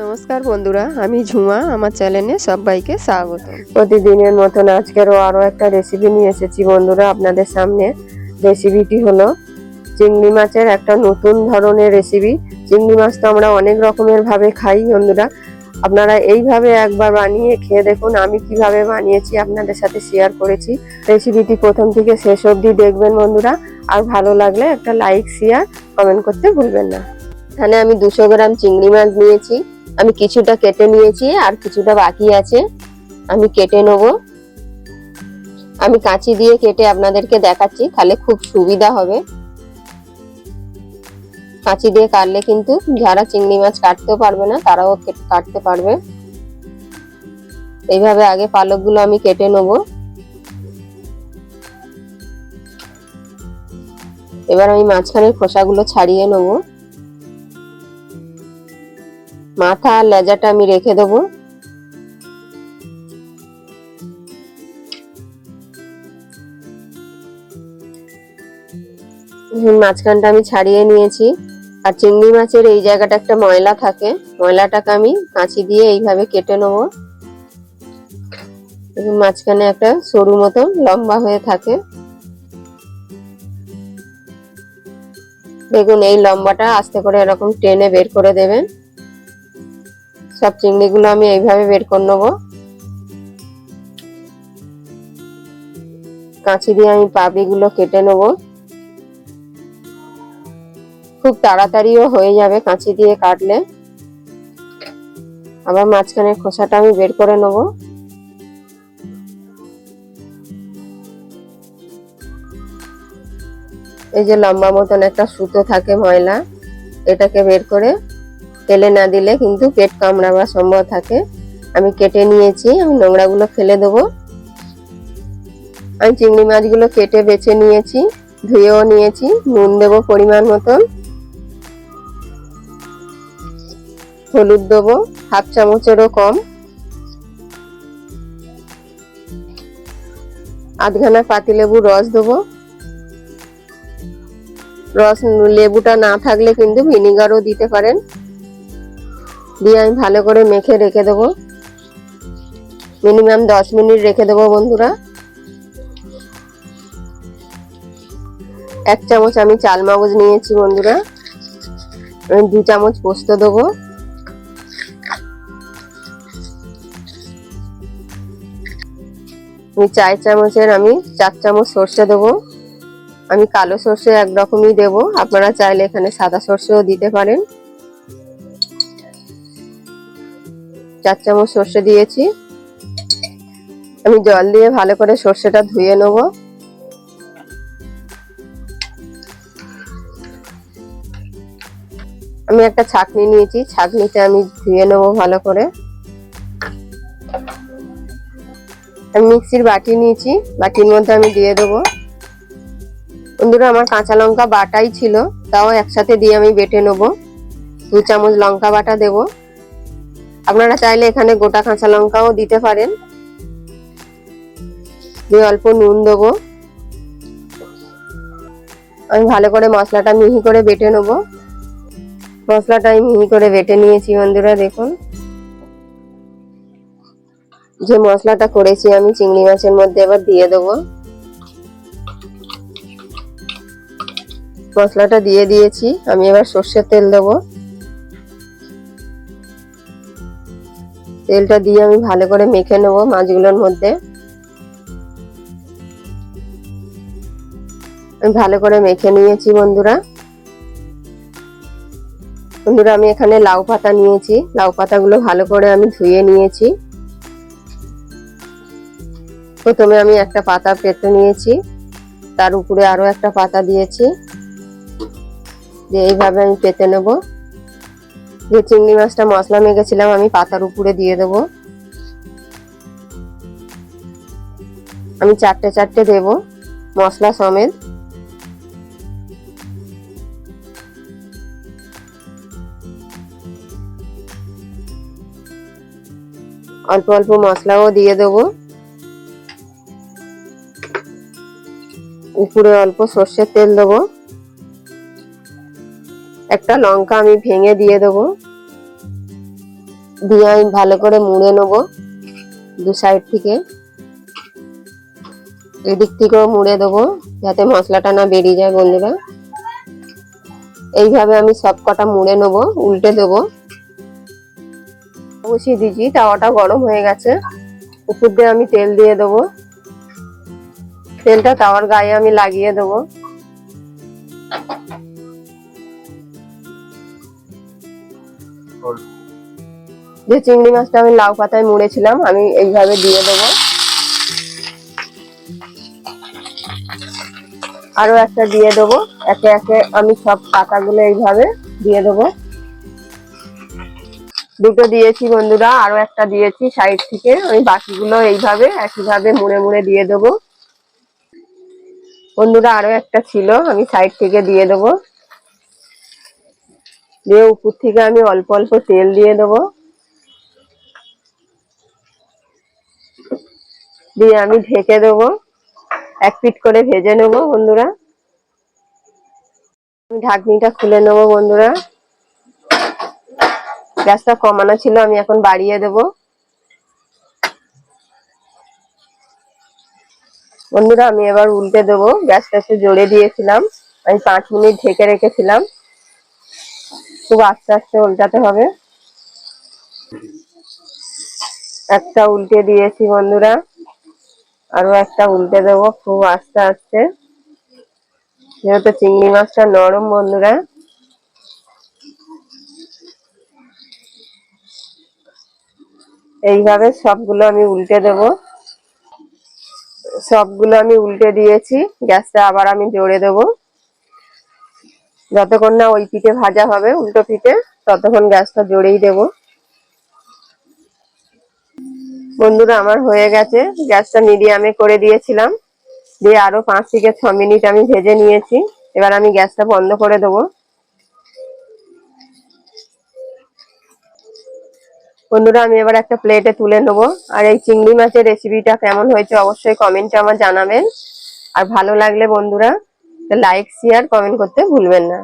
নমস্কার বন্ধুরা, আমি ঝুমা, আমার চ্যানেলে সবাইকে স্বাগত। প্রতিদিনের মতন আজকেরও আরও একটা রেসিপি নিয়ে এসেছি বন্ধুরা আপনাদের সামনে। রেসিপিটি হলো চিংড়ি মাছের একটা নতুন ধরনের রেসিপি চিংড়ি মাছ তো আমরা অনেক রকমের ভাবে খাই বন্ধুরা। আপনারা এইভাবে একবার বানিয়ে খেয়ে দেখুন, আমি কীভাবে বানিয়েছি আপনাদের সাথে শেয়ার করেছি। রেসিপিটি প্রথম থেকে শেষ অবধি দেখবেন বন্ধুরা। আর ভালো লাগলে একটা লাইক শেয়ার কমেন্ট করতে ভুলবেন না। এখানে আমি দুশো গ্রাম চিংড়ি মাছ নিয়েছি। আমি কিছুটা কেটে নিয়েছি আর কিছুটা বাকি আছে। আমি কেটে নেব। আমি কাঁচি দিয়ে কেটে আপনাদেরকে দেখাচ্ছি, তাহলে খুব সুবিধা হবে। কাঁচি দিয়ে কাটলে কিন্তু যারা চিংড়ি মাছ কাটতেও পারবে না, তারাও কাটতে পারবে। এইভাবে আগে পালকগুলো আমি কেটে নেব। এবার আমি মাঝখানের খোসাগুলো ছাড়িয়ে নেব। মাথা আর লেজাটা আমি রেখে দেবো। মাঝখানটা আমি ছাড়িয়ে নিয়েছি। আর চিংড়ি মাছের এই জায়গাটা একটা ময়লা থাকে, ময়লাটাকে আমি কাঁচি দিয়ে এইভাবে কেটে নেব। মাঝখানে একটা সরু মতো লম্বা হয়ে থাকে। দেখুন, এই লম্বাটা আস্তে করে এরকম টেনে বের করে দেবেন। সব চিংড়িগুলো আমি এইভাবে বের করে নেব। কাঁচি দিয়ে আমি পাপড়িগুলো কেটে নেব। খুব তাড়াতাড়িও হয়ে যাবে কাঁচি দিয়ে কাটলে। আবার মাঝখানের খোসাটা আমি বের করে নেব। এই যে লম্বা মতন একটা সুতো থাকে ময়লা, এটাকে বের করে তেলে না দিলে কিন্তু পেট কামড়াবার সম্ভব থাকে। আমি কেটে নিয়েছি, আমি নোংরাগুলো ফেলে দেবো। আমি চিংড়ি মাছগুলো কেটে বেছে নিয়েছি, ধুয়েও নিয়েছি, নুন দেবো পরিমাণ মতন। হলুদ দেবো, হাফ চামচেরও কম। আধখানা পাতিলেবুর রস দেবো। রস লেবুটা না থাকলে কিন্তু ভিনিগারও দিতে পারেন। দিয়ে আমি ভালো করে মেখে রেখে দেবো। মিনিমাম দশ মিনিট রেখে দেবো বন্ধুরা। এক চামচ আমি চাল মগজ নিয়েছি বন্ধুরা। আমি দু চামচ পোস্ত দেবো। আমি চার চামচের আমি চার চামচ সর্ষে দেবো। আমি কালো সর্ষে একরকমই দেবো। আপনারা চাইলে এখানে সাদা সর্ষেও দিতে পারেন। চার চামচ সর্ষে দিয়েছি। আমি জল দিয়ে ভালো করে সর্ষেটা ধুয়ে নেব। আমি একটা ছাকনি নিয়েছি ছাকনিতে আমি ধুয়ে নেব ভালো করে। আমি মিক্সির বাটি নিয়েছি, বাটির মধ্যে আমি দিয়ে দেবো। বন্ধুরা, আমার কাঁচা লঙ্কা বাটাই ছিল, তাও একসাথে দিয়ে আমি বেটে নেব। দু চামচ লঙ্কা বাটা দেব। আপনারা চাইলে এখানে গোটা কাঁচা লঙ্কাও দিতে পারেন। দিয়ে অল্প নুন দেবো। আমি ভালো করে মশলাটা মিহি করে বেটে নেব। মশলাটা আমি মিহি করে বেটে নিয়েছি বন্ধুরা, দেখুন। যে মশলাটা করেছি আমি চিংড়ি মাছের মধ্যে এবার দিয়ে দেবো। মশলাটা দিয়ে দিয়েছি, আমি এবার সর্ষের তেল দেবো। তেলটা দিয়ে আমি ভালো করে মেখে নেব মাছগুলোর মধ্যে। আমি ভালো করে মেখে নিয়েছি বন্ধুরা। বন্ধুরা, আমি এখানে লাউ পাতা নিয়েছি। লাউ পাতাগুলো ভালো করে আমি ধুয়ে নিয়েছি। প্রথমে আমি একটা পাতা পেতে নিয়েছি। তার উপরে আরও একটা পাতা দিয়েছি। দিয়ে এইভাবে আমি পেতে নেব। যে চিংড়ি মাছটা মশলা মেখেছিলাম, আমি পাতার উপরে দিয়ে দেব। আমি চারটে চারটে দেব মশলা সমেত। অল্প অল্প মশলাও দিয়ে দেবো। উপরে অল্প সর্ষের তেল দেবো। একটা লঙ্কা আমি ভেঙে দিয়ে দেবো। দিয়ে আমি ভালো করে মুড়ে নেব দু সাইড থেকে। এদিক থেকেও মুড়ে দেবো যাতে মশলাটা না বেরিয়ে যায় বন্ধুরা। এইভাবে আমি সব কটা মুড়ে নেব, উল্টে দেবো। বসিয়ে দিয়েছি, তাওয়াটা গরম হয়ে গেছে। উপর দিয়ে আমি তেল দিয়ে দেবো। তেলটা তাওয়ার গায়ে আমি লাগিয়ে দেবো। যে চিংড়ি মাছটা আমি লাউ পাতায় মুড়েছিলাম, আমি এইভাবে দিয়ে দেবো। আরও একটা দিয়ে দেবো। একে একে আমি সব পাতাগুলো এইভাবে দিয়ে দেবো। দুটো দিয়েছি বন্ধুরা, আরও একটা দিয়েছি সাইড থেকে। আমি বাকিগুলো এইভাবে একইভাবে মুড়ে মুড়ে দিয়ে দেবো। বন্ধুরা, আরও একটা ছিল, আমি সাইড থেকে দিয়ে দেবো। দিয়ে উপর থেকে আমি অল্প অল্প তেল দিয়ে দেবো। দিয়ে আমি ঢেকে দেবো। এক পিট করে ভেজে নেব বন্ধুরা। আমি ঢাকনিটা খুলে নেব বন্ধুরা। গ্যাসটা কমানো ছিল, আমি এখন বাড়িয়ে দেব। বন্ধুরা, আমি এবার উল্টে দেবো। গ্যাসটা একটু জোরে দিয়েছিলাম। আমি পাঁচ মিনিট ঢেকে রেখেছিলাম। খুব আস্তে আস্তে উল্টাতে হবে। একটা উল্টে দিয়েছি বন্ধুরা। আরও একটা উল্টে দেবো, খুব আস্তে আস্তে। যেহেতু চিংড়ি মাছটা নরম, বন্ধুরা। এইভাবে সবগুলো আমি উল্টে দেব। সবগুলো আমি উল্টে দিয়েছি, গ্যাসটা আবার আমি জোরে দেব। যতক্ষণ না ওই পিঠে ভাজা হবে, উল্টো পিঠে, ততক্ষণ গ্যাসটা জোরেই দেব। বন্ধুরা, আমার হয়ে গেছে। গ্যাসটা মিডিয়ামে করে দিয়েছিলাম। দিয়ে আরও পাঁচ থেকে ছ মিনিট আমি ভেজে নিয়েছি। এবার আমি গ্যাসটা বন্ধ করে দেবো। বন্ধুরা, আমি এবার একটা প্লেটে তুলে নেব। আর এই চিংড়ি মাছের রেসিপিটা কেমন হয়েছে অবশ্যই কমেন্টে আমার জানাবেন। আর ভালো লাগলে বন্ধুরা লাইক শেয়ার কমেন্ট করতে ভুলবেন না।